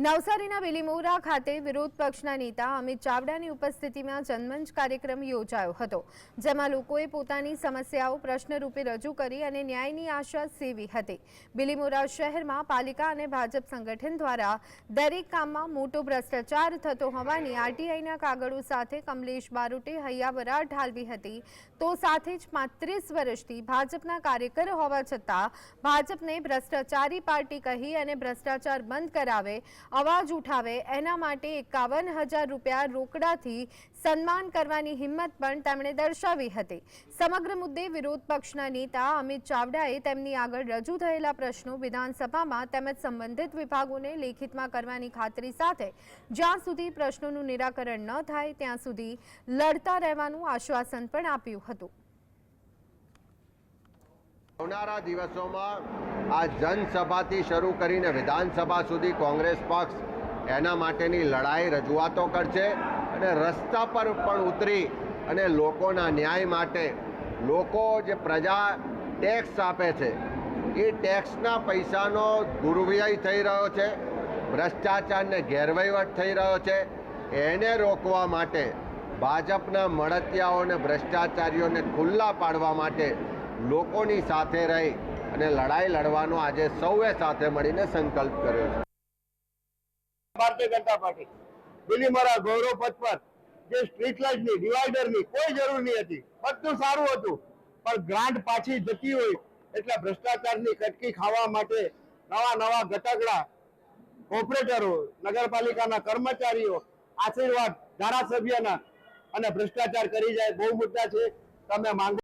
નવસારીના બિલીમોરા ખાતે વિરોધ પક્ષના નેતા અમિત ચાવડાની ઉપસ્થિતિમાં જનમંચ કાર્યક્રમ યોજાયો હતો, જેમાં લોકોએ પોતાની સમસ્યાઓ પ્રશ્નરૂપે રજૂ કરી અને ન્યાયની આશા સેવી હતી. બિલીમોરા શહેરમાં પાલિકા અને ભાજપ સંગઠન દ્વારા દરેક કામમાં મોટો ભ્રષ્ટાચાર થતો હોવાની આરટીઆઈના કાગળો સાથે કમલેશ બારોટે હૈયાવરા ઢાલવી હતી. તો સાથે જ પાંત્રીસ વર્ષથી ભાજપના કાર્યકર હોવા છતાં ભાજપને ભ્રષ્ટાચારી પાર્ટી કહી અને ભ્રષ્ટાચાર બંધ કરાવે અવાજ ઉઠાવે. એના માટે એકાવન હજાર રૂપિયા રોકડાથી સન્માન કરવાની હિંમત પણ તેમણે દર્શાવી હતી. સમગ્ર મુદ્દે વિરોધ પક્ષના નેતા અમિત ચાવડાએ તેમની આગળ રજૂ થયેલા પ્રશ્નો વિધાનસભામાં તેમજ સંબંધિત વિભાગોને લેખિતમાં કરવાની ખાતરી સાથે જ્યાં સુધી પ્રશ્નોનું નિરાકરણ ન થાય, ત્યાં સુધી લડતા રહેવાનું આશ્વાસન પણ આપ્યું હતું. આવનારા દિવસોમાં આ જનસભાથી શરૂ કરીને વિધાનસભા સુધી કોંગ્રેસ પક્ષ એના માટેની લડાઈ રજૂઆતો કરશે અને રસ્તા પર પણ ઉતરી અને લોકોના ન્યાય માટે લોકો જે પ્રજા ટેક્સ આપે છે, એ ટેક્સના પૈસાનો દુર્વ્યય થઈ રહ્યો છે, ભ્રષ્ટાચારને ગેરવહીવટ થઈ રહ્યો છે, એને રોકવા માટે ભાજપના મળતિયાઓને, ભ્રષ્ટાચારીઓને ખુલ્લા પાડવા માટે લોકોની સાથે રહી અને લડાઈ લડવાનો આજે સૌએ સાથે મળીને સંકલ્પ કર્યો છે. ભારતીય જનતા પાર્ટી. બિલીમોરા ગૌરવ પથ પર જે સ્ટ્રીટ લાઇટની ડિવાઈડરની કોઈ જરૂર નહીં હતી. બધું સારું હતું. પણ ગ્રાન્ટ પાછી જતી હોય એટલે ભ્રષ્ટાચારની કટકી ખાવા માટે નવા નવા ઘટકડા ઓપરેટરો નગરપાલિકાના કર્મચારીઓ, આશીર્વાદ ધારાસભ્યના અને ભ્રષ્ટાચાર કરી જાય, બહુ મુદ્દા છે. તમે માંગો